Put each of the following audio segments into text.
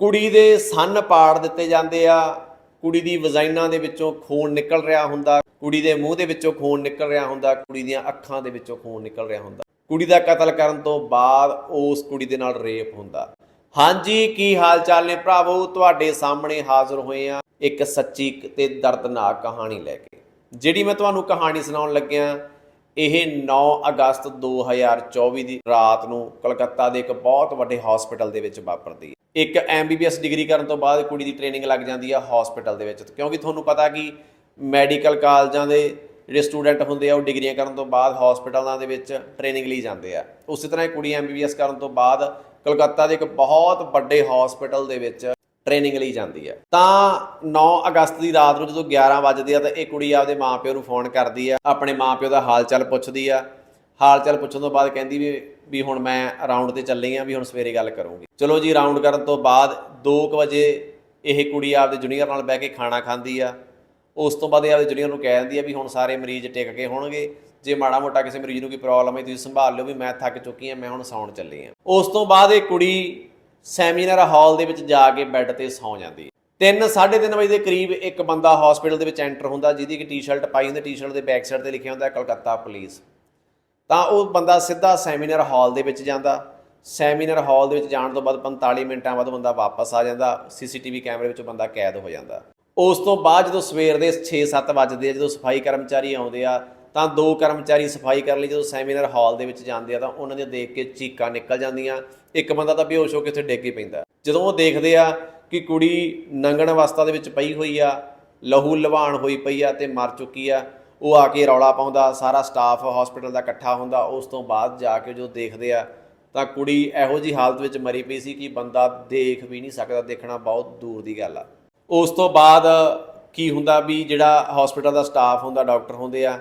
ਕੁੜੀ ਦੇ ਸੰਨ ਪਾੜ ਦਿੱਤੇ ਜਾਂਦੇ ਆ। ਕੁੜੀ ਦੀ ਵਜਾਈਨਾ ਦੇ ਵਿੱਚੋਂ ਖੂਨ ਨਿਕਲ ਰਿਹਾ ਹੁੰਦਾ। ਕੁੜੀ ਦੇ ਮੂੰਹ ਦੇ ਵਿੱਚੋਂ ਖੂਨ ਨਿਕਲ ਰਿਹਾ ਹੁੰਦਾ। ਕੁੜੀ ਦੀਆਂ ਅੱਖਾਂ ਦੇ ਵਿੱਚੋਂ ਖੂਨ ਨਿਕਲ ਰਿਹਾ ਹੁੰਦਾ। ਕੁੜੀ ਦਾ ਕਤਲ ਕਰਨ ਤੋਂ ਬਾਅਦ ਉਸ ਕੁੜੀ ਦੇ ਨਾਲ ਰੇਪ ਹੁੰਦਾ। ਹਾਂਜੀ, ਕੀ ਹਾਲ ਚਾਲ ਨੇ ਭਰਾਵੋ? ਤੁਹਾਡੇ ਸਾਹਮਣੇ ਹਾਜ਼ਰ ਹੋਏ ਆ ਇੱਕ ਸੱਚੀ ਤੇ ਦਰਦਨਾਕ ਕਹਾਣੀ ਲੈ ਕੇ। ਜਿਹੜੀ ਮੈਂ ਤੁਹਾਨੂੰ ਕਹਾਣੀ ਸੁਣਾਉਣ ਲੱਗਿਆ ਇਹ 9 ਅਗਸਤ 2024 ਦੀ ਰਾਤ ਨੂੰ ਕਲਕੱਤਾ ਦੇ ਇੱਕ ਬਹੁਤ ਵੱਡੇ ਹਸਪੀਟਲ ਦੇ ਵਿੱਚ ਵਾਪਰਦੀ ਹੈ। ਇੱਕ ਐਮਬੀਬੀਐਸ ਡਿਗਰੀ ਕਰਨ ਤੋਂ ਬਾਅਦ ਕੁੜੀ ਦੀ ਟ੍ਰੇਨਿੰਗ ਲੱਗ ਜਾਂਦੀ ਆ ਹਸਪੀਟਲ ਦੇ ਵਿੱਚ। ਕਿਉਂਕਿ ਤੁਹਾਨੂੰ ਪਤਾ ਕਿ ਮੈਡੀਕਲ ਕਾਲਜਾਂ ਦੇ ਜਿਹੜੇ ਸਟੂਡੈਂਟ ਹੁੰਦੇ ਆ, ਉਹ ਡਿਗਰੀਆਂ ਕਰਨ ਤੋਂ ਬਾਅਦ ਹਸਪੀਟਲਾਂ ਦੇ ਵਿੱਚ ਟ੍ਰੇਨਿੰਗ ਲਈ ਜਾਂਦੇ ਆ। ਉਸੇ ਤਰ੍ਹਾਂ ਇਹ ਕੁੜੀ ਐਮਬੀਬੀਐਸ ਕਰਨ ਤੋਂ ਬਾਅਦ ਕਲਕੱਤਾ ਦੇ ਇੱਕ ਬਹੁਤ ਵੱਡੇ ਹਸਪੀਟਲ ਦੇ ਵਿੱਚ ਟ੍ਰੇਨਿੰਗ ਲਈ ਜਾਂਦੀ ਹੈ। ਤਾਂ 9 ਅਗਸਤ ਦੀ ਰਾਤ ਨੂੰ ਜਦੋਂ 11 ਵਜੇ ਆ ਤਾਂ ਇਹ ਕੁੜੀ ਆਪਦੇ ਮਾਪਿਓ ਨੂੰ ਫੋਨ ਕਰਦੀ ਆ, ਆਪਣੇ ਮਾਪਿਓ ਦਾ ਹਾਲ ਚਾਲ ਪੁੱਛਦੀ ਆ। ਹਾਲ ਚਾਲ ਪੁੱਛਣ ਤੋਂ ਬਾਅਦ ਕਹਿੰਦੀ ਵੀ ਵੀ ਹੁਣ ਮੈਂ ਰਾਉਂਡ ਤੇ ਚੱਲੀ ਆ, ਵੀ ਹੁਣ ਸਵੇਰੇ ਗੱਲ ਕਰੂੰਗੀ। ਚਲੋ ਜੀ ਰਾਉਂਡ ਕਰਨ ਤੋਂ ਬਾਅਦ 2 ਵਜੇ ਇਹ ਕੁੜੀ ਆਪਦੇ ਜੂਨੀਅਰ ਨਾਲ ਬਹਿ ਕੇ ਖਾਣਾ ਖਾਂਦੀ ਆ। ਉਸ ਤੋਂ ਬਾਅਦ ਇਹ ਆਪਦੇ ਜੂਨੀਅਰ ਨੂੰ ਕਹਿ ਦਿੰਦੀ ਆ ਵੀ ਹੁਣ ਸਾਰੇ ਮਰੀਜ਼ ਟਿਕ ਕੇ ਹੋਣਗੇ। ਜੇ ਮਾੜਾ ਮੋਟਾ ਕਿਸੇ ਮਰੀਜ਼ ਨੂੰ ਕੋਈ ਪ੍ਰੋਬਲਮ ਹੈ, ਤੁਸੀਂ ਸੰਭਾਲ ਲਿਓ ਵੀ ਮੈਂ ਥੱਕ ਚੁੱਕੀ ਆ, ਮੈਂ ਹੁਣ ਸੌਣ ਚੱਲੀ ਆ। ਉਸ ਤੋਂ ਬਾਅਦ ਇਹ ਕੁੜੀ ਸੈਮੀਨਾਰ ਹਾਲ ਦੇ ਵਿੱਚ ਜਾ ਕੇ ਬੈੱਡ ਤੇ ਸੌਂ ਜਾਂਦੀ ਹੈ। ਤਿੰਨ 3:30 ਵਜੇ ਦੇ ਕਰੀਬ ਇੱਕ ਬੰਦਾ ਹਸਪੀਟਲ ਦੇ ਵਿੱਚ ਐਂਟਰ ਹੁੰਦਾ, ਜਿਹਦੀ ਕਿ ਟੀ-ਸ਼ਰਟ ਪਾਈ ਹੁੰਦੀ ਟੀ-ਸ਼ਰਟ ਦੇ ਬੈਕ ਸਾਈਡ ਤੇ ਲਿਖਿਆ ਹੁੰਦਾ, ਕਲਕੱਤਾ ਪੁਲਿਸ। ਤਾਂ ਉਹ ਬੰਦਾ ਸਿੱਧਾ ਸੈਮੀਨਾਰ ਹਾਲ ਦੇ ਵਿੱਚ ਜਾਂਦਾ। ਸੈਮੀਨਾਰ ਹਾਲ ਦੇ ਵਿੱਚ ਜਾਣ ਤੋਂ ਬਾਅਦ 45 ਮਿੰਟਾਂ ਬਾਅਦ ਬੰਦਾ ਵਾਪਸ ਆ ਜਾਂਦਾ। ਸੀਸੀਟੀਵੀ ਕੈਮਰੇ ਵਿੱਚ ਬੰਦਾ ਕੈਦ ਹੋ ਜਾਂਦਾ। ਉਸ ਤੋਂ ਬਾਅਦ ਜਦੋਂ ਸਵੇਰ ਦੇ 6-7 ਵਜੇ ਆ, ਜਦੋਂ ਸਫ਼ਾਈ ਕਰਮਚਾਰੀ ਆਉਂਦੇ ਆ ਤਾਂ ਦੋ ਕਰਮਚਾਰੀ ਸਫ਼ਾਈ ਕਰਨ ਲਈ ਜਦੋਂ ਸੈਮੀਨਾਰ ਹਾਲ ਦੇ ਵਿੱਚ ਜਾਂਦੇ ਆ ਤਾਂ ਉਹਨਾਂ ਦੇ ਦੇਖ ਕੇ ਚੀਕਾਂ ਨਿਕਲ ਜਾਂਦੀਆਂ। ਇੱਕ ਬੰਦਾ ਤਾਂ ਬੇਹੋਸ਼ ਹੋ ਕੇ ਉੱਥੇ ਡਿੱਗ ਹੀ ਪੈਂਦਾ। ਜਦੋਂ ਉਹ ਦੇਖਦੇ ਆ ਕਿ ਕੁੜੀ ਨੰਗਣ ਅਵਸਥਾ ਦੇ ਵਿੱਚ ਪਈ ਹੋਈ ਆ, ਲਹੂ ਲਵਾਣ ਹੋਈ ਪਈ ਆ ਤੇ ਮਰ ਚੁੱਕੀ ਆ, ਉਹ ਆ ਕੇ ਰੌਲਾ ਪਾਉਂਦਾ, ਸਾਰਾ ਸਟਾਫ ਹਸਪੀਟਲ ਦਾ ਇਕੱਠਾ ਹੁੰਦਾ, ਉਸ ਤੋਂ ਬਾਅਦ ਜਾ ਕੇ ਜਦੋਂ ਦੇਖਦੇ ਆ ਤਾਂ ਕੁੜੀ ਇਹੋ ਜੀ ਹਾਲਤ ਵਿੱਚ ਮਰੀ ਪਈ ਸੀ ਕਿ ਬੰਦਾ ਦੇਖ ਵੀ ਨਹੀਂ ਸਕਦਾ, ਦੇਖਣਾ ਬਹੁਤ ਦੂਰ ਦੀ ਗੱਲ ਆ। ਉਸ ਤੋਂ ਬਾਅਦ ਕੀ ਹੁੰਦਾ ਵੀ ਜਿਹੜਾ ਹਸਪੀਟਲ ਦਾ ਸਟਾਫ ਹੁੰਦਾ, ਡਾਕਟਰ ਹੁੰਦੇ ਆ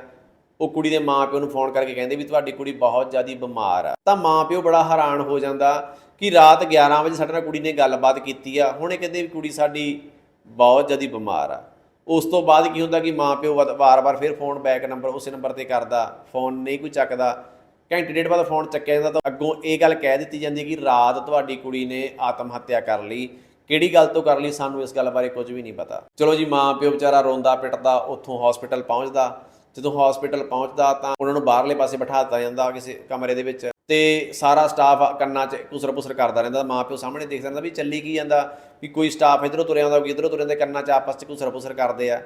ਉਹ ਕੁੜੀ ਦੇ ਮਾਪਿਓ ਨੂੰ ਫੋਨ ਕਰਕੇ ਕਹਿੰਦੇ ਵੀ ਤੁਹਾਡੀ ਕੁੜੀ ਬਹੁਤ ਜ਼ਿਆਦਾ ਬਿਮਾਰ ਆ। ਤਾਂ ਮਾਪਿਓ ਬੜਾ ਹੈਰਾਨ ਹੋ ਜਾਂਦਾ ਕਿ ਰਾਤ 11 ਵਜੇ ਸਾਡੇ ਨਾਲ ਕੁੜੀ ਨੇ ਗੱਲਬਾਤ ਕੀਤੀ ਆ। ਹੁਣ ਇਹ ਕਹਿੰਦੇ ਵੀ ਕੁੜੀ ਸਾਡੀ ਬਹੁਤ ਜ਼ਿਆਦਾ ਬਿਮਾਰ ਆ। ਉਸ ਤੋਂ ਬਾਅਦ ਕੀ ਹੁੰਦਾ ਕਿ ਮਾਪਿਓ ਵ- ਵਾਰ-ਵਾਰ ਫਿਰ ਫੋਨ ਬੈਕ ਨੰਬਰ ਉਸੇ ਨੰਬਰ ਤੇ ਕਰਦਾ, ਫੋਨ ਨਹੀਂ ਕੋਈ ਚੱਕਦਾ। ਘੰਟੇ ਡੇਢ ਬਾਅਦ ਫੋਨ ਚੱਕਿਆ ਜਾਂਦਾ ਤਾਂ ਅੱਗੋਂ ਇਹ ਗੱਲ ਕਹਿ ਦਿੱਤੀ ਜਾਂਦੀ ਕਿ ਰਾਤ ਤੁਹਾਡੀ ਕੁੜੀ ਨੇ ਆਤਮ ਹੱਤਿਆ ਕਰ ਲਈ। ਕਿਹੜੀ ਗੱਲ ਤੋਂ ਕਰ ਲਈ ਸਾਨੂੰ ਇਸ ਗੱਲ ਬਾਰੇ ਕੁਝ ਵੀ ਨਹੀਂ ਪਤਾ। ਚਲੋ ਜੀ, ਮਾਂ ਪਿਓ ਵਿਚਾਰਾ ਰੋਂਦਾ ਪਿੱਟਦਾ, ਉੱਥੋਂ ਹਸਪੀਟਲ ਪਹੁੰਚਦਾ। ਜਦੋਂ ਹਸਪੀਟਲ ਪਹੁੰਚਦਾ ਤਾਂ ਉਹਨਾਂ ਨੂੰ ਬਾਹਰਲੇ ਪਾਸੇ ਬਿਠਾ ਦਿੱਤਾ ਜਾਂਦਾ ਕਿਸੇ ਕਮਰੇ ਦੇ ਵਿੱਚ ਤੇ ਸਾਰਾ ਸਟਾਫ ਕੰਨਾਂ 'ਚ ਕੁਸਰ ਪੁਸਰ ਕਰਦਾ ਰਹਿੰਦਾ ਮਾਂ ਪਿਓ ਸਾਹਮਣੇ ਦੇਖਦਾ ਰਹਿੰਦਾ ਵੀ ਚੱਲੀ ਕੀ ਜਾਂਦਾ, ਵੀ ਕੋਈ ਸਟਾਫ ਇਧਰੋਂ ਤੁਰਿਆ ਆਉਂਦਾ ਕੋਈ ਇਧਰੋਂ ਤੁਰਿਆ ਆਉਂਦਾ, ਕੰਨਾਂ 'ਚ ਆਪਸ 'ਚ ਕੁਸਰ ਪੁਸਰ ਕਰਦੇ ਆ।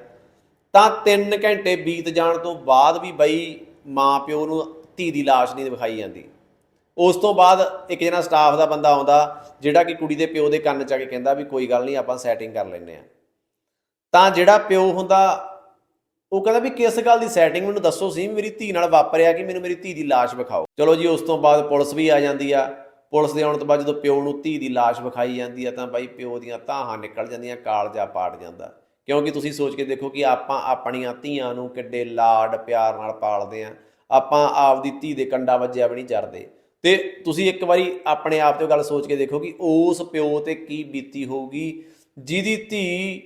ਤਾਂ 3 ਘੰਟੇ ਬੀਤ ਜਾਣ ਤੋਂ ਬਾਅਦ ਵੀ ਬਈ ਮਾਂ ਪਿਓ ਨੂੰ ਧੀ ਦੀ ਲਾਸ਼ ਨਹੀਂ ਦਿਖਾਈ ਜਾਂਦੀ। ਉਸ ਤੋਂ ਬਾਅਦ ਇੱਕ ਜਣਾ ਸਟਾਫ ਦਾ ਬੰਦਾ ਆਉਂਦਾ, ਜਿਹੜਾ ਕਿ ਕੁੜੀ ਦੇ ਪਿਓ ਦੇ ਕੰਨ 'ਚ ਆ ਕੇ ਕਹਿੰਦਾ ਵੀ ਕੋਈ ਗੱਲ ਨਹੀਂ, ਆਪਾਂ ਸੈਟਿੰਗ ਕਰ ਲੈਨੇ ਆ। ਤਾਂ ਜਿਹੜਾ ਪਿਓ ਹੁੰਦਾ ਉਹ ਕਹਿੰਦਾ ਵੀ ਕਿਸ ਗੱਲ ਦੀ ਸੈਟਿੰਗ ਮੈਨੂੰ ਦੱਸੋ ਸੀ ਮੇਰੀ ਧੀ ਨਾਲ ਵਾਪਰਿਆ ਕਿ ਮੈਨੂੰ ਮੇਰੀ ਧੀ ਦੀ ਲਾਸ਼ ਵਿਖਾਓ। ਚਲੋ ਜੀ, ਉਸ ਤੋਂ ਬਾਅਦ ਪੁਲਿਸ ਵੀ ਆ ਜਾਂਦੀ ਆ। ਪੁਲਿਸ ਦੇ ਆਉਣ ਤੋਂ ਬਾਅਦ ਜਦੋਂ ਪਿਓ ਨੂੰ ਧੀ ਦੀ ਲਾਸ਼ ਵਿਖਾਈ ਜਾਂਦੀ ਆ, ਤਾਂ ਬਾਈ ਪਿਓ ਦੀਆਂ ਧਾਹਾਂ ਨਿਕਲ ਜਾਂਦੀਆਂ, ਕਾਲਜਾ ਪਾੜ ਜਾਂਦਾ। ਕਿਉਂਕਿ ਤੁਸੀਂ ਸੋਚ ਕੇ ਦੇਖੋ ਕਿ ਆਪਾਂ ਆਪਣੀਆਂ ਧੀਆਂ ਨੂੰ ਕਿੱਡੇ ਲਾਡ ਪਿਆਰ ਨਾਲ ਪਾਲਦੇ ਆ। ਆਪਾਂ ਆਪਦੀ ਧੀ ਦੇ ਕੰਡਾ ਵੱਜਿਆ ਵੀ ਨਹੀਂ ਜਰਦੇ ਤੇ ਤੁਸੀਂ ਇੱਕ ਵਾਰੀ ਆਪਣੇ ਆਪ ਤੇ ਗੱਲ ਸੋਚ ਕੇ ਦੇਖੋ ਕਿ ਉਸ ਪਿਓ ਤੇ ਕੀ ਬੀਤੀ ਹੋਊਗੀ, ਜਿਹਦੀ ਧੀ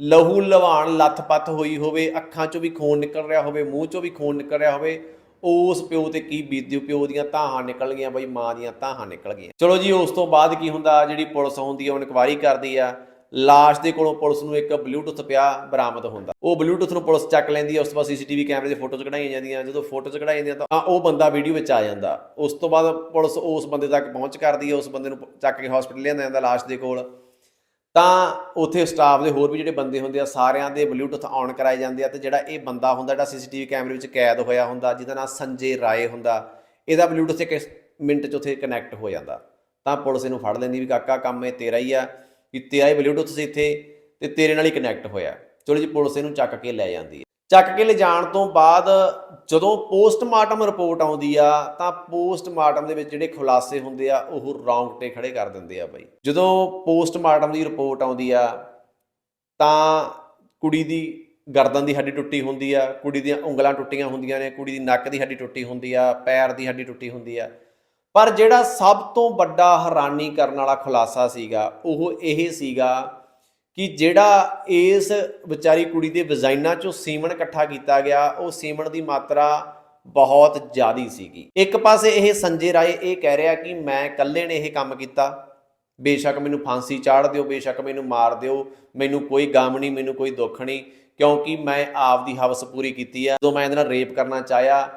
ਲਹੂ ਲਵਾਣ ਲੱਥਪੱਥ ਹੋਈ ਹੋਵੇ, ਅੱਖਾਂ 'ਚੋਂ ਵੀ ਖੂਨ ਨਿਕਲ ਰਿਹਾ ਹੋਵੇ, ਮੂੰਹ 'ਚੋਂ ਵੀ ਖੂਨ ਨਿਕਲ ਰਿਹਾ ਹੋਵੇ, ਉਸ ਪਿਓ ਤੇ ਕੀ ਬੀਤੀ ਪਿਓ ਦੀਆਂ ਧਾਹਾਂ ਨਿਕਲ ਗਈਆਂ, ਬਈ ਮਾਂ ਦੀਆਂ ਧਾਹਾਂ ਨਿਕਲ ਗਈਆਂ। ਚਲੋ ਜੀ, ਉਸ ਤੋਂ ਬਾਅਦ ਕੀ ਹੁੰਦਾ, ਜਿਹੜੀ ਪੁਲਿਸ ਆਉਂਦੀ ਆ ਉਹ ਇਨਕੁਆਇਰੀ ਕਰਦੀ ਆ। ਲਾਸ਼ ਦੇ ਕੋਲੋਂ ਪੁਲਿਸ ਨੂੰ ਇੱਕ ਬਲੂਟੁੱਥ ਪਿਆ ਬਰਾਮਦ ਹੁੰਦਾ। ਉਹ ਬਲੂਟੁੱਥ ਨੂੰ ਪੁਲਿਸ ਚੱਕ ਲੈਂਦੀ ਹੈ ਉਸ ਤੋਂ ਬਾਅਦ ਸੀਸੀਟੀਵੀ ਕੈਮਰੇ ਦੀ ਫੋਟੋਜ਼ ਕਢਾਈਆਂ ਜਾਂਦੀਆਂ। ਜਦੋਂ ਫੋਟੋਜ਼ ਕਢਾਈਆਂ ਜਾਂਦੀਆਂ ਤਾਂ ਉਹ ਬੰਦਾ ਵੀਡੀਓ ਵਿੱਚ ਆ ਜਾਂਦਾ। ਉਸ ਤੋਂ ਬਾਅਦ ਪੁਲਿਸ ਉਸ ਬੰਦੇ ਤੱਕ ਪਹੁੰਚ ਕਰਦੀ ਹੈ ਉਸ ਬੰਦੇ ਨੂੰ ਚੱਕ ਕੇ ਹਸਪੀਟਲ ਲਿਆਂਦਾ ਜਾਂਦਾ, ਲਾਸ਼ ਦੇ ਕੋਲ। ਤਾਂ ਉੱਥੇ ਸਟਾਫ ਦੇ ਹੋਰ ਵੀ ਜਿਹੜੇ ਬੰਦੇ ਹੁੰਦੇ ਆ, ਸਾਰਿਆਂ ਦੇ ਬਲੂਟੁੱਥ ਆਨ ਕਰਾਏ ਜਾਂਦੇ ਆ ਤੇ ਜਿਹੜਾ ਇਹ ਬੰਦਾ ਹੁੰਦਾ, ਜਿਹੜਾ ਸੀਸੀਟੀਵੀ ਕੈਮਰੇ ਵਿੱਚ ਕੈਦ ਹੋਇਆ ਹੁੰਦਾ, ਜਿਹਦਾ ਨਾਮ ਸੰਜੇ ਰਾਏ ਹੁੰਦਾ, ਇਹਦਾ ਬਲੂਟੁੱਥ ਇੱਕ ਮਿੰਟ 'ਚ ਉੱਥੇ ਕਨੈਕਟ ਹੋ ਜਾਂਦਾ। ਤਾਂ ਪੁਲਿਸ ਇਹਨੂੰ ਫੜ ਲੈਂਦੀ ਵੀ ਕਾਕਾ, ਕੰਮ ਇਹ ਤੇਰਾ ਹੀ ਆ ਕਿ ਤੇਰਾ ਹੀ ਬਲੂਟੁੱਥ ਸੀ ਇੱਥੇ ਤੇ ਤੇਰੇ ਨਾਲ ਹੀ ਕਨੈਕਟ ਹੋਇਆ। ਚਲੋ ਜੀ, ਪੁਲਿਸ ਇਹਨੂੰ ਚੱਕ ਕੇ ਲੈ ਜਾਂਦੀ ਹੈ ਚੱਕ ਕੇ ਲਿਜਾਣ ਤੋਂ ਬਾਅਦ ਜਦੋਂ ਪੋਸਟਮਾਰਟਮ ਰਿਪੋਰਟ ਆਉਂਦੀ ਆ, ਤਾਂ ਪੋਸਟਮਾਰਟਮ ਦੇ ਵਿੱਚ ਜਿਹੜੇ ਖੁਲਾਸੇ ਹੁੰਦੇ ਆ, ਉਹ ਰੌਂਗਟੇ ਖੜੇ ਕਰ ਦਿੰਦੇ ਆ ਬਾਈ। ਜਦੋਂ ਪੋਸਟਮਾਰਟਮ ਦੀ ਰਿਪੋਰਟ ਆਉਂਦੀ ਆ, ਤਾਂ ਕੁੜੀ ਦੀ ਗਰਦਨ ਦੀ ਹੱਡੀ ਟੁੱਟੀ ਹੁੰਦੀ ਆ, ਕੁੜੀ ਦੀਆਂ ਉਂਗਲਾਂ ਟੁੱਟੀਆਂ ਹੁੰਦੀਆਂ ਨੇ, ਕੁੜੀ ਦੀ ਨੱਕ ਦੀ ਹੱਡੀ ਟੁੱਟੀ ਹੁੰਦੀ ਆ, ਪੈਰ ਦੀ ਹੱਡੀ ਟੁੱਟੀ ਹੁੰਦੀ ਆ। ਪਰ ਜਿਹੜਾ ਸਭ ਤੋਂ ਵੱਡਾ ਹੈਰਾਨੀ ਕਰਨ ਵਾਲਾ ਖੁਲਾਸਾ ਸੀਗਾ, ਉਹ ਇਹ ਸੀਗਾ ਕਿ ਜਿਹੜਾ ਇਸ ਵਿਚਾਰੀ ਕੁੜੀ ਦੇ ਵਜਾਈਨਾ ਚੋਂ ਸੀਮਨ ਇਕੱਠਾ ਕੀਤਾ ਗਿਆ, ਉਹ ਸੀਮਨ ਦੀ ਮਾਤਰਾ ਬਹੁਤ ਜ਼ਿਆਦੀ ਸੀਗੀ। ਇੱਕ ਪਾਸੇ ਇਹ ਸੰਜੇ ਰਾਏ ਇਹ ਕਹਿ ਰਿਹਾ ਕਿ ਮੈਂ ਇਕੱਲੇ ਨੇ ਇਹ ਕੰਮ ਕੀਤਾ। ਬੇਸ਼ੱਕ ਮੈਨੂੰ ਫਾਂਸੀ ਚਾੜ ਦਿਓ, ਬੇਸ਼ੱਕ ਮੈਨੂੰ ਮਾਰ ਦਿਓ, ਮੈਨੂੰ ਕੋਈ ਗਮ ਨਹੀਂ, ਮੈਨੂੰ ਕੋਈ ਦੁੱਖ ਨਹੀਂ, ਕਿਉਂਕਿ ਮੈਂ ਆਪ ਦੀ ਹਵਸ ਪੂਰੀ ਕੀਤੀ ਆ। ਜਦੋਂ ਮੈਂ ਇਹਦੇ ਨਾਲ ਰੇਪ ਕਰਨਾ ਚਾਹਿਆ,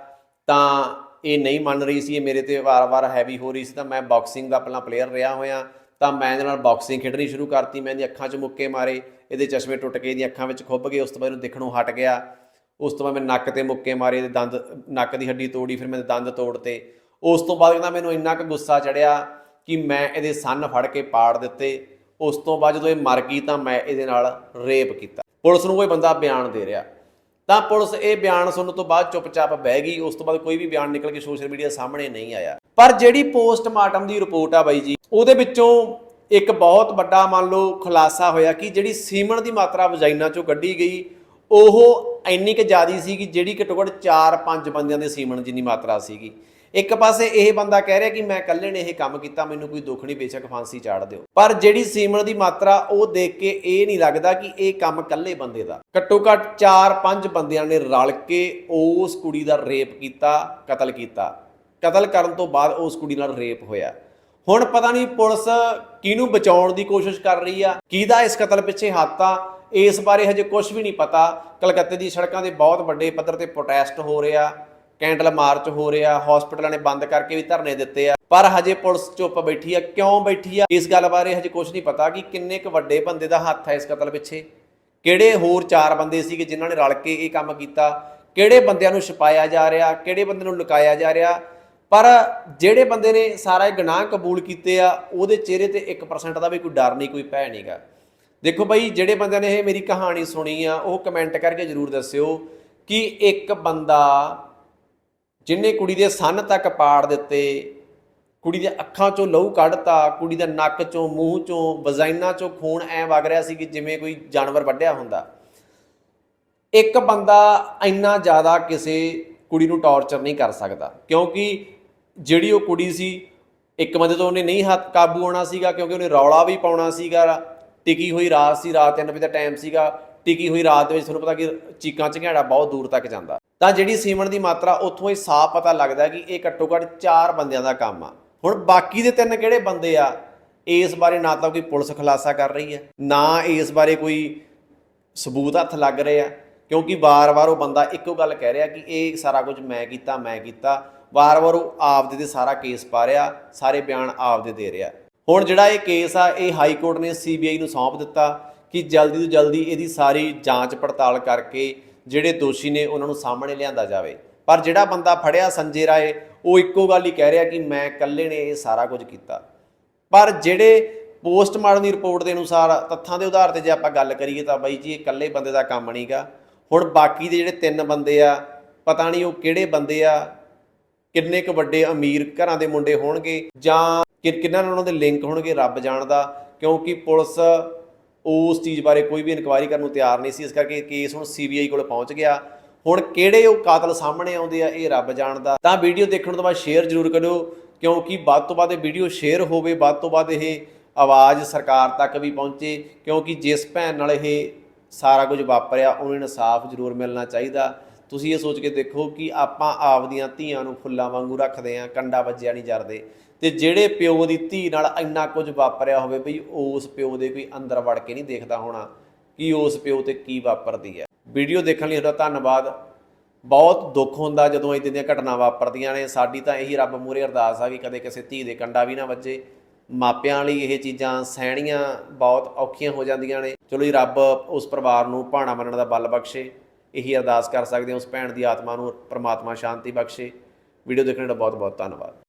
ਤਾਂ ਇਹ ਨਹੀਂ ਮੰਨ ਰਹੀ ਸੀ, ਇਹ ਮੇਰੇ ਤੇ ਵਾਰ-ਵਾਰ ਹੈਵੀ ਹੋ ਰਹੀ ਸੀ, ਤਾਂ ਮੈਂ ਬਾਕਸਿੰਗ ਦਾ ਪਹਿਲਾਂ ਪਲੇਅਰ ਰਿਹਾ ਹੋਇਆ। ਤਾਂ ਮੈਂ ਇਹਦੇ ਨਾਲ ਬਾਕਸਿੰਗ ਖੇਡਣੀ ਸ਼ੁਰੂ ਕਰਤੀ, ਮੈਂ ਇਹਦੀ ਅੱਖਾਂ 'ਚ ਮੁੱਕੇ ਮਾਰੇ, ਇਹਦੇ ਚਸ਼ਮੇ ਟੁੱਟ ਕੇ ਇਹਦੀਆਂ ਅੱਖਾਂ ਵਿੱਚ ਖੁੱਭ ਗਏ, ਉਸ ਤੋਂ ਬਾਅਦ ਇਹਨੂੰ ਦੇਖਣੋਂ ਹਟ ਗਿਆ। ਉਸ ਤੋਂ ਬਾਅਦ ਮੈਂ ਨੱਕ ਤੇ ਮੁੱਕੇ ਮਾਰੇ, ਇਹਦੇ ਦੰਦ, ਨੱਕ ਦੀ ਹੱਡੀ ਤੋੜੀ, ਫਿਰ ਮੈਂ ਦੰਦ ਤੋੜਤੇ। ਉਸ ਤੋਂ ਬਾਅਦ ਕਹਿੰਦਾ ਮੈਨੂੰ ਇੰਨਾ ਕੁ ਗੁੱਸਾ ਚੜਿਆ ਕਿ ਮੈਂ ਇਹਦੇ ਸੰਨ ਫੜ ਕੇ ਪਾੜ ਦਿੱਤੇ। ਉਸ ਤੋਂ ਬਾਅਦ ਜਦੋਂ ਇਹ ਮਰ ਗਈ ਤਾਂ ਮੈਂ ਇਹਦੇ ਨਾਲ ਰੇਪ ਕੀਤਾ। ਪੁਲਿਸ ਨੂੰ ਕੋਈ ਬੰਦਾ ਬਿਆਨ ਦੇ ਰਿਹਾ। ਤਾਂ ਪੁਲਿਸ ਇਹ ਬਿਆਨ ਸੁਣਨ ਤੋਂ ਬਾਅਦ ਚੁੱਪਚਾਪ ਬਹਿ ਗਈ। ਉਸ ਤੋਂ ਬਾਅਦ ਕੋਈ ਵੀ ਬਿਆਨ ਨਿਕਲ ਕੇ ਸੋਸ਼ਲ ਮੀਡੀਆ ਸਾਹਮਣੇ ਨਹੀਂ ਆਇਆ। ਪਰ ਜਿਹੜੀ ਪੋਸਟਮਾਰਟਮ ਦੀ ਰਿਪੋਰਟ ਆ ਬਾਈ ਜੀ, ਉਹਦੇ ਵਿੱਚੋਂ ਇੱਕ ਬਹੁਤ ਵੱਡਾ ਮੰਨ ਲਓ ਖੁਲਾਸਾ ਹੋਇਆ ਕਿ ਜਿਹੜੀ ਸੀਮਨ ਦੀ ਮਾਤਰਾ ਵਜਾਈਨਾ ਚੋਂ ਕੱਢੀ ਗਈ, ਉਹ ਇੰਨੀ ਕੁ ਜ਼ਿਆਦੀ ਸੀ ਕਿ ਜਿਹੜੀ ਘੱਟੋ ਘੱਟ 4-5 ਬੰਦਿਆਂ ਦੇ ਸੀਮਨ ਜਿੰਨੀ ਮਾਤਰਾ ਸੀਗੀ। ਇੱਕ ਪਾਸੇ ਇਹ ਬੰਦਾ ਕਹਿ ਰਿਹਾ ਕਿ ਮੈਂ ਇਕੱਲੇ ਨੇ ਇਹ ਕੰਮ ਕੀਤਾ, ਮੈਨੂੰ ਕੋਈ ਦੁੱਖ ਨਹੀਂ, ਬੇਸ਼ੱਕ ਫਾਂਸੀ ਚਾੜ ਦਿਓ। ਪਰ ਜਿਹੜੀ ਸੀਮਨ ਦੀ ਮਾਤਰਾ, ਉਹ ਦੇਖ ਕੇ ਇਹ ਨਹੀਂ ਲੱਗਦਾ ਕਿ ਇਹ ਕੰਮ ਇਕੱਲੇ ਬੰਦੇ ਦਾ। ਘੱਟੋ ਘੱਟ 4-5 ਬੰਦਿਆਂ ਨੇ ਰਲ ਕੇ ਉਸ ਕੁੜੀ ਦਾ ਰੇਪ ਕੀਤਾ, ਕਤਲ ਕੀਤਾ। ਕਤਲ ਕਰਨ ਤੋਂ ਬਾਅਦ ਉਸ ਕੁੜੀ ਨਾਲ ਰੇਪ ਹੋਇਆ। ਹੁਣ ਪਤਾ ਨਹੀਂ ਪੁਲਿਸ ਕਿਹਨੂੰ ਬਚਾਉਣ ਦੀ ਕੋਸ਼ਿਸ਼ ਕਰ ਰਹੀ ਆ, ਕਿਹਦਾ ਇਸ ਕਤਲ ਪਿੱਛੇ ਹੱਥ ਆ, ਇਸ ਬਾਰੇ ਹਜੇ ਕੁਝ ਵੀ ਨਹੀਂ ਪਤਾ। ਕਲਕੱਤੇ ਦੀ ਸੜਕਾਂ ਦੇ ਬਹੁਤ ਵੱਡੇ ਪੱਧਰ ਤੇ ਪ੍ਰੋਟੈਸਟ ਹੋ ਰਿਹਾ ਕੈਂਡਲ ਮਾਰਚ ਹੋ ਰਿਹਾ ਹਸਪੀਟਲਾਂ ਨੇ ਬੰਦ ਕਰਕੇ ਵੀ ਧਰਨੇ ਦਿੱਤੇ ਆ। ਪਰ ਹਜੇ ਪੁਲਿਸ ਚੁੱਪ ਬੈਠੀ ਆ, ਕਿਉਂ ਬੈਠੀ ਆ, ਇਸ ਗੱਲ ਬਾਰੇ ਹਜੇ ਕੁਝ ਨਹੀਂ ਪਤਾ ਕਿ ਕਿੰਨੇ ਕੁ ਵੱਡੇ ਬੰਦੇ ਦਾ ਹੱਥ ਹੈ ਇਸ ਕਤਲ ਪਿੱਛੇ। ਕਿਹੜੇ ਹੋਰ ਚਾਰ ਬੰਦੇ ਸੀਗੇ ਜਿਨ੍ਹਾਂ ਨੇ ਰਲ ਕੇ ਇਹ ਕੰਮ ਕੀਤਾ, ਕਿਹੜੇ ਬੰਦਿਆਂ ਨੂੰ ਛਪਾਇਆ ਜਾ ਰਿਹਾ, ਕਿਹੜੇ ਬੰਦੇ ਨੂੰ ਲੁਕਾਇਆ ਜਾ ਰਿਹਾ ਪਰ ਜਿਹੜੇ ਬੰਦੇ ਨੇ ਸਾਰਾ ਇਹ ਗੁਨਾਹ ਕਬੂਲ ਕੀਤੇ ਆ, ਉਹਦੇ ਚਿਹਰੇ ਤੇ 1% ਦਾ ਵੀ ਕੋਈ ਡਰ ਨਹੀਂ, ਕੋਈ ਭੈ ਨਹੀਂਗਾ ਦੇਖੋ ਬਾਈ, ਜਿਹੜੇ ਬੰਦਿਆਂ ਨੇ ਇਹ ਮੇਰੀ ਕਹਾਣੀ ਸੁਣੀ ਆ, ਉਹ ਕਮੈਂਟ ਕਰਕੇ ਜਰੂਰ ਦੱਸਿਓ ਕਿ ਇੱਕ ਬੰਦਾ ਜਿਨੇ ਕੁੜੀ ਦੇ ਸੰਨ ਤੱਕ ਪਾੜ ਦਿੱਤੇ, ਕੁੜੀ ਦੇ ਅੱਖਾਂ ਚੋਂ ਲਹੂ ਕੱਢਤਾ, ਕੁੜੀ ਦਾ ਨੱਕ ਚੋਂ, ਮੂੰਹ ਚੋਂ ਵਜਾਈਨਾ ਚੋਂ ਖੂਨ ਐ ਵਗ ਰਿਹਾ ਸੀ ਕਿ ਜਿਵੇਂ ਕੋਈ ਜਾਨਵਰ ਵੱਢਿਆ ਹੁੰਦਾ। ਇੱਕ ਬੰਦਾ ਇੰਨਾ ਜ਼ਿਆਦਾ ਕਿਸੇ ਕੁੜੀ ਨੂੰ ਟੌਰਚਰ ਨਹੀਂ ਕਰ ਸਕਦਾ, ਕਿਉਂਕਿ ਜਿਹੜੀ ਉਹ ਕੁੜੀ ਸੀ, ਇੱਕ ਬੰਦੇ ਤੋਂ ਉਹਨੇ ਨਹੀਂ ਹੱਥ ਕਾਬੂ ਆਉਣਾ ਸੀਗਾ ਕਿਉਂਕਿ ਉਹਨੇ ਰੌਲਾ ਵੀ ਪਾਉਣਾ ਸੀਗਾ। ਟਿਕੀ ਹੋਈ ਰਾਤ ਸੀ, ਰਾਤ 3 ਵਜੇ ਦਾ ਟਾਈਮ ਸੀਗਾ। ਟਿਕੀ ਹੋਈ ਰਾਤ ਦੇ ਵਿੱਚ ਤੁਹਾਨੂੰ ਪਤਾ ਕਿ ਚੀਕਾਂ ਝਗੜਾ ਬਹੁਤ ਦੂਰ ਤੱਕ ਜਾਂਦਾ। ਤਾਂ ਜਿਹੜੀ ਸੀਮਨ ਦੀ ਮਾਤਰਾ ਉੱਥੋਂ ਹੀ ਸਾਫ਼ ਪਤਾ ਲੱਗਦਾ ਕਿ ਇਹ ਘੱਟੋ ਘੱਟ ਚਾਰ ਬੰਦਿਆਂ ਦਾ ਕੰਮ ਆ। ਹੁਣ ਬਾਕੀ ਦੇ ਤਿੰਨ ਕਿਹੜੇ ਬੰਦੇ ਆ, ਇਸ ਬਾਰੇ ਨਾ ਤਾਂ ਕੋਈ ਪੁਲਿਸ ਖੁਲਾਸਾ ਕਰ ਰਹੀ ਹੈ, ਨਾ ਇਸ ਬਾਰੇ ਕੋਈ ਸਬੂਤ ਹੱਥ ਲੱਗ ਰਹੇ ਆ। ਕਿਉਂਕਿ ਵਾਰ-ਵਾਰ ਉਹ ਬੰਦਾ ਇੱਕੋ ਗੱਲ ਕਹਿ ਰਿਹਾ ਕਿ ਇਹ ਸਾਰਾ ਕੁਝ ਮੈਂ ਕੀਤਾ ਮੈਂ ਕੀਤਾ। ਵਾਰ-ਵਾਰ ਉਹ ਆਪਦੇ ਤੇ ਸਾਰਾ ਕੇਸ ਪਾ ਰਿਹਾ, ਸਾਰੇ ਬਿਆਨ ਆਪਦੇ ਦੇ ਰਿਹਾ। ਹੁਣ ਜਿਹੜਾ ਇਹ ਕੇਸ ਆ, ਇਹ ਹਾਈ ਕੋਰਟ ਨੇ ਸੀਬੀਆਈ ਨੂੰ ਸੌਂਪ ਦਿੱਤਾ ਕਿ ਜਲਦੀ ਤੋਂ ਜਲਦੀ ਇਹਦੀ ਸਾਰੀ ਜਾਂਚ ਪੜਤਾਲ ਕਰਕੇ ਜਿਹੜੇ ਦੋਸ਼ੀ ਨੇ ਉਹਨਾਂ ਨੂੰ ਸਾਹਮਣੇ ਲਿਆਂਦਾ ਜਾਵੇ। ਪਰ ਜਿਹੜਾ ਬੰਦਾ ਫੜਿਆ ਸੰਜੇ ਰਾਏ, ਉਹ ਇੱਕੋ ਗੱਲ ਹੀ ਕਹਿ ਰਿਹਾ ਕਿ ਮੈਂ ਇਕੱਲੇ ਨੇ ਇਹ ਸਾਰਾ ਕੁਝ ਕੀਤਾ। ਪਰ ਜਿਹੜੇ ਪੋਸਟਮਾਰਟਮ ਦੀ ਰਿਪੋਰਟ ਦੇ ਅਨੁਸਾਰ ਤੱਥਾਂ ਦੇ ਆਧਾਰ ਤੇ ਜੇ ਆਪਾਂ ਗੱਲ ਕਰੀਏ ਤਾਂ ਬਾਈ ਜੀ, ਇਹ ਇਕੱਲੇ ਬੰਦੇ ਦਾ ਕੰਮ ਨਹੀਂਗਾ ਹੁਣ ਬਾਕੀ ਦੇ ਜਿਹੜੇ ਤਿੰਨ ਬੰਦੇ ਆ, ਪਤਾ ਨਹੀਂ ਉਹ ਕਿਹੜੇ ਬੰਦੇ ਆ ਕਿੰਨੇ ਕੁ ਵੱਡੇ ਅਮੀਰ ਘਰਾਂ ਦੇ ਮੁੰਡੇ ਹੋਣਗੇ ਜਾਂ ਕਿੰਨਾਂ ਨਾਲ ਉਹਨਾਂ ਦੇ ਲਿੰਕ ਹੋਣਗੇ ਰੱਬ ਜਾਣਦਾ, ਕਿਉਂਕਿ ਪੁਲਿਸ ਉਸ ਚੀਜ਼ ਬਾਰੇ ਕੋਈ ਵੀ ਇਨਕੁਆਇਰੀ ਕਰਨ ਨੂੰ ਤਿਆਰ ਨਹੀਂ ਸੀ, ਇਸ ਕਰਕੇ ਕੇਸ ਹੁਣ ਸੀਬੀਆਈ ਕੋਲ ਪਹੁੰਚ ਗਿਆ। ਹੁਣ ਕਿਹੜੇ ਉਹ ਕਾਤਲ ਸਾਹਮਣੇ ਆਉਂਦੇ ਆ, ਇਹ ਰੱਬ ਜਾਣਦਾ। ਤਾਂ ਵੀਡੀਓ ਦੇਖਣ ਤੋਂ ਬਾਅਦ ਸ਼ੇਅਰ ਜ਼ਰੂਰ ਕਰਿਓ, ਕਿਉਂਕਿ ਵੱਧ ਤੋਂ ਵੱਧ ਇਹ ਵੀਡੀਓ ਸ਼ੇਅਰ ਹੋਵੇ, ਵੱਧ ਤੋਂ ਵੱਧ ਇਹ ਆਵਾਜ਼ ਸਰਕਾਰ ਤੱਕ ਵੀ ਪਹੁੰਚੇ, ਕਿਉਂਕਿ ਜਿਸ ਭੈਣ ਨਾਲ ਇਹ ਸਾਰਾ ਕੁਝ ਵਾਪਰਿਆ, ਉਹਨੂੰ ਇਨਸਾਫ ਜ਼ਰੂਰ ਮਿਲਣਾ ਚਾਹੀਦਾ। ਤੁਸੀਂ ਇਹ ਸੋਚ ਕੇ ਦੇਖੋ ਕਿ ਆਪਾਂ ਆਪ ਦੀਆਂ ਧੀਆਂ ਨੂੰ ਫੁੱਲਾਂ ਵਾਂਗੂ ਰੱਖਦੇ ਆਂ, ਕੰਡਾ ਵੱਜਿਆ ਨਹੀਂ ਜਰਦੇ। ਤੇ ਜਿਹੜੇ ਪਿਓ ਦੀ ਧੀ ਨਾਲ ਇੰਨਾ ਕੁਝ ਵਾਪਰਿਆ ਹੋਵੇ ਬਈ, ਉਸ ਪਿਓ ਦੇ ਕੋਈ ਅੰਦਰ ਵੜ ਕੇ ਨਹੀਂ ਦੇਖਦਾ ਹੋਣਾ ਕਿ ਉਸ ਪਿਓ ਤੇ ਕੀ ਵਾਪਰਦੀ ਹੈ। ਵੀਡੀਓ ਦੇਖਣ ਲਈ ਤੁਹਾਡਾ ਧੰਨਵਾਦ। ਬਹੁਤ ਦੁੱਖ ਹੁੰਦਾ ਜਦੋਂ ਇਦਾਂ ਦੀਆਂ ਘਟਨਾ ਵਾਪਰਦੀਆਂ ਨੇ। ਸਾਡੀ ਤਾਂ ਇਹੀ ਰੱਬ ਮੂਹਰੇ ਅਰਦਾਸ ਆ ਵੀ ਕਦੇ ਕਿਸੇ ਧੀ ਦੇ ਕੰਡਾ ਵੀ ਨਾ ਵੱਜੇ। ਮਾਪਿਆਂ ਲਈ ਇਹ ਚੀਜ਼ਾਂ ਸਹਿਣੀਆਂ ਬਹੁਤ ਔਖੀਆਂ ਹੋ ਜਾਂਦੀਆਂ ਨੇ। ਚਲੋ ਜੀ, ਰੱਬ ਉਸ ਪਰਿਵਾਰ ਨੂੰ ਭਾਣਾ ਮੰਨਣ ਦਾ ਬਲ ਬਖਸ਼ੇ। ਇਹੀ ਅਰਦਾਸ ਕਰ ਸਕਦੇ ਹਾਂ, ਉਸ ਭੈਣ ਦੀ ਆਤਮਾ ਨੂੰ ਪਰਮਾਤਮਾ ਸ਼ਾਂਤੀ ਬਖਸ਼ੇ। ਵੀਡੀਓ ਦੇਖਣ ਦਾ ਬਹੁਤ ਬਹੁਤ ਧੰਨਵਾਦ।